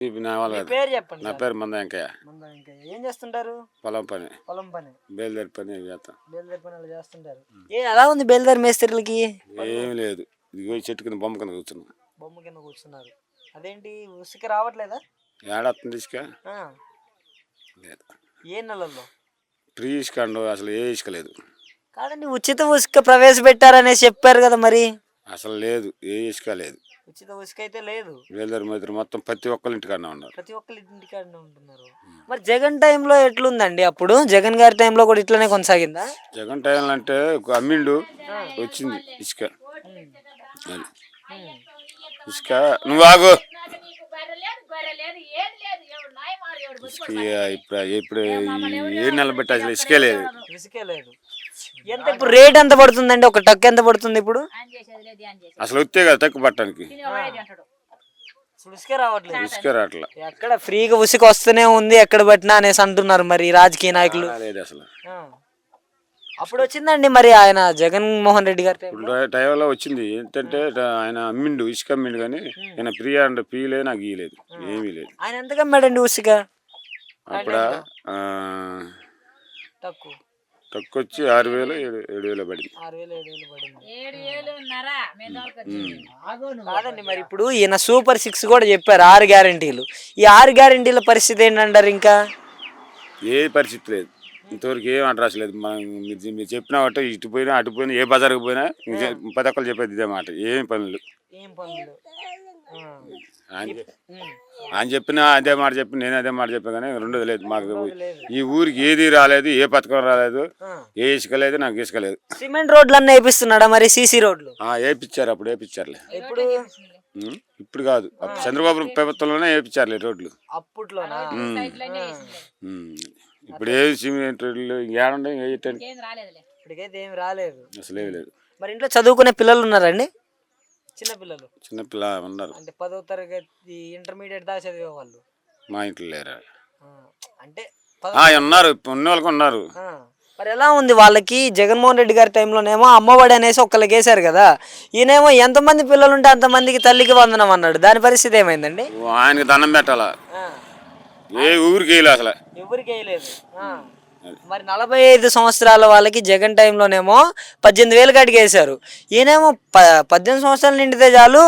పేరు చెప్పండి నా. పేరు మంద వెంకయ్య మంద ఏం చేస్తుంటారు? పొలం పని. పొలం పని. బయలుదేరి పని చేస్తాం. బేల్దారి పని చేస్తుంటారు. ఏ ఎలా ఉంది బేల్దారి మేస్త్రీలకి? ఏమి లేదు. ఇదిగో చెట్టు కింద బొమ్మ కింద కూర్చున్నాం. బొమ్మ కింద కూర్చున్నారు. అదేంటి ఉసుక రావట్లేదా? ఏడాత్తుంది ఇసుక? లేదు. ఏ నెలల్లో? ఫ్రీ ఇసుక అండు అసలు ఏ ఇసుక లేదు. కాదండి ఉచిత ఉసుక ప్రవేశపెట్టారనేసి చెప్పారు కదా మరి. అసలు లేదు. ఏ ఇసుక లేదు. ఉచిత ఉసుక అయితే లేదు. బయలుదేరి మాత్రం మొత్తం ప్రతి ఒక్కరి ఇంటికాడనే ఉన్నారు. ప్రతి ఒక్కరు ఇంటికాడనే ఉంటున్నారు మరి జగన్ టైంలో ఎట్లుందండి అప్పుడు? జగన్ గారి టైంలో కూడా ఇట్లనే కొనసాగిందా? జగన్ టైంలో అంటే ఒక అమ్మిండు వచ్చింది ఇసుక. అది. ఇసుక నువ్వు ఆగు. ఇసుక ఇప్పుడు ఇప్పుడు ఏ నెల పెట్టి అసలు ఇసుకే లేదు. ఇసుకే లేదు. ఎంత ఇప్పుడు రేట్ ఎంత పడుతుందండి? ఒక టక్ ఎంత పడుతుంది ఇప్పుడు? అసలు వస్తే కదా తక్కువ పట్టడానికి. రావట్లేదు. రావట్లా. ఎక్కడ ఫ్రీగా ఉసుక వస్తూనే ఉంది ఎక్కడ పట్టినా అనేసి అంటున్నారు మరి రాజకీయ నాయకులు. లేదు అసలు. అప్పుడు వచ్చిందండి మరి ఆయన జగన్ మోహన్ రెడ్డి గారి టైంలో? ఇప్పుడు టైంలో వచ్చింది. ఏంటంటే ఆయన అమ్మిండు ఇసుక అమ్మిండు కానీ ఆయన ఫ్రీ అంటే ఫ్రీ లేదు నాకు ఇయ్యలేదు ఏమీ లేదు. ఆయన ఎంత కమ్మాడండి ఉసుక? అప్పుడు? తక్కువ. తక్కువ వచ్చి ఆరు వేలు ఏడు ఏడు వేలు పడింది కాదండి మరి ఇప్పుడు ఈయన సూపర్ సిక్స్ కూడా చెప్పారు ఆరు గ్యారంటీలు. ఈ ఆరు గ్యారంటీల పరిస్థితి ఏంటంటారు ఇంకా? ఏ పరిస్థితి లేదు. ఇంతవరకు ఏం అడ్రస్ లేదు. మనం మీరు చెప్పిన ఒకటి ఇటు పోయినా అటు పోయినా ఏ బజార్కి పోయినా ఒక్కరు చెప్పేది ఇదే మాట. ఏం పనులు? ఏం పనులు? ఆ. ఆయన చెప్పిన అదే మాట చెప్పి నేను అదే మాట చెప్పాను కానీ రెండోది లేదు మాకు. లేదు. ఈ ఊరికి ఏది రాలేదు ఏ పథకం రాలేదు. ఏ ఇసుక లేదు నాకు ఇసుక లేదు. సిమెంట్ రోడ్లు అన్నీ వేపిస్తున్నాడా మరి సీసీ రోడ్లు? ఆ, వేపిచ్చారు అప్పుడు వేపిచ్చారులే. ఇప్పుడు? ఇప్పుడు కాదు. అప్పుడు చంద్రబాబు ప్రభుత్వంలోనే వేపిచ్చారులే రోడ్లు. ఇప్పుడు ఏ సిమెంట్ రోడ్లు ఏడుండే వేయటానికి ఏం రాలేదులే. ఇప్పటికైతే ఏం రాలేదు. అసలు ఏమీ లేదు. మరి ఇంట్లో చదువుకునే పిల్లలు ఉన్నారండి చిన్న పిల్లలు. చిన్నపిల్ల ఉన్నారు అంటే పదో తరగతి ఇంటర్మీడియట్ దాకా చదివే వాళ్ళు. మా ఇంట్లో లేరు? అంటే ఉన్నారు. ఉన్న వాళ్ళకి ఉన్నారు. మరి ఎలా ఉంది వాళ్ళకి? జగన్మోహన్ రెడ్డి గారి టైంలోనేమో అమ్మఒడి అనేసి ఒక్కళ్ళకి వేశారు కదా. ఈయనేమో ఎంతమంది పిల్లలు ఉంటే అంతమందికి తల్లికి వందనం అన్నాడు. దాని పరిస్థితి ఏమైందండి? ఆయనకి దండం పెట్టాలా? ఏ ఊరికి వేయలే అసలు. ఎవరికి వేయలేదు. మరి నలభై ఐదు సంవత్సరాల వాళ్ళకి జగన్ టైంలోనేమో పద్దెనిమిది వేలు కాడికి వేశారు ఈయనేమో ప పద్దెనిమిది సంవత్సరాలు నిండితే చాలు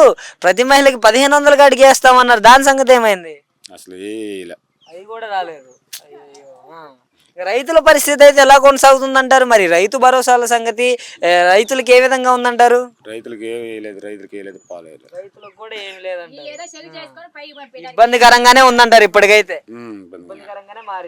ప్రతి మహిళకి పదిహేను వందల కాడికి వేస్తామన్నారు దాని సంగతి ఏమైంది? అసలు అది కూడా రాలేదు. రైతుల పరిస్థితి అయితే ఎలా కొనసాగుతుందంటారు మరి? రైతు భరోసాల సంగతి రైతులకి ఏ విధంగా ఉందంటారు? రైతులకి ఏం వేయలేదు రైతులకి వేయలేదు పాలేదు. రైతులకు కూడా ఏమి లేదంటారు. ఏదో చెల్లి చేసుకొని పైకి పంపించాలి ఇబ్బందికరంగానే ఉందంటారు ఇప్పటికైతే. ఇబ్బందికరంగానే మారింది